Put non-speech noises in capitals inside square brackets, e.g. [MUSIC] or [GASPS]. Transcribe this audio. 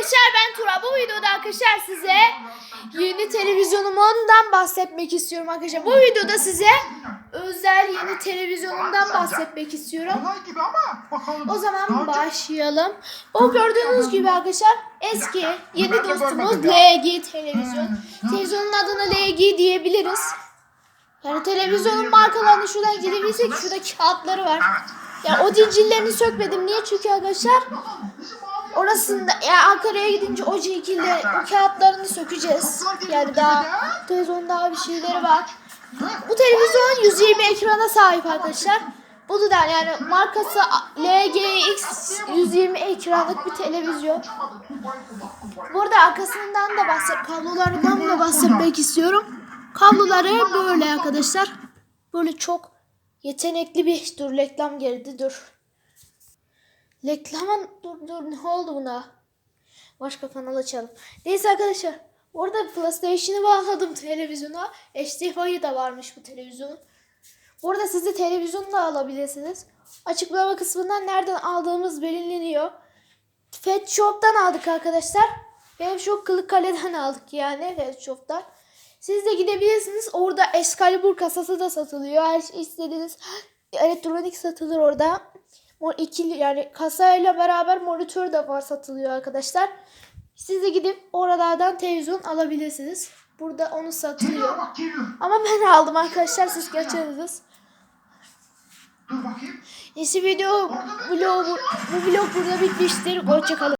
arkadaşlar ben Tura. Bu videoda arkadaşlar size yeni televizyonumdan bahsetmek istiyorum arkadaşlar. Bu videoda size özel yeni televizyonumdan bahsetmek istiyorum. O zaman başlayalım. Bu gördüğünüz gibi arkadaşlar eski yeni dostumuz. LG televizyon. Televizyonun adına LG diyebiliriz. Yani televizyonun markalarını şuradan girebilsek şurada kağıtları var. Yani o cincillerini sökmedim. Niye? Çünkü arkadaşlar orasında ya Ankara'ya gidince o cinkille o kağıtlarını sökeceğiz. Yani daha televizyonun daha bir şeyleri var. Bu televizyon 120 ekrana sahip arkadaşlar. Bu da yani markası LGX 120 ekranlık bir televizyon. Burada arkasından da bahset, kablolarından da bahsetmek istiyorum. Kabloları böyle arkadaşlar. Böyle çok yetenekli bir dur reklam geldi dur. Reklamın dur dur ne oldu buna? Başka kanal açalım. Neyse arkadaşlar. Orada PlayStation'ı bağladım televizyona. HDMI da varmış bu televizyonun. Burada siz de televizyonu da alabilirsiniz. Açıklama kısmından nereden aldığımız belirleniyor. Pet Shop'tan aldık arkadaşlar. Pet Shop Kılıkkale'den aldık yani Pet Shop'tan. Siz de gidebilirsiniz. Orada Excalibur kasası da satılıyor. Her şey istediğiniz [GASPS] elektronik satılır orada. O ikili yani kasayla beraber monitör de var satılıyor arkadaşlar. Siz de gidip oralardan televizyon alabilirsiniz. Burada onu satılıyor. Ama ben aldım arkadaşlar siz kaçırdınız. Neyse video vlog, bu vlog burada bitmiştir. Hoşçakalın.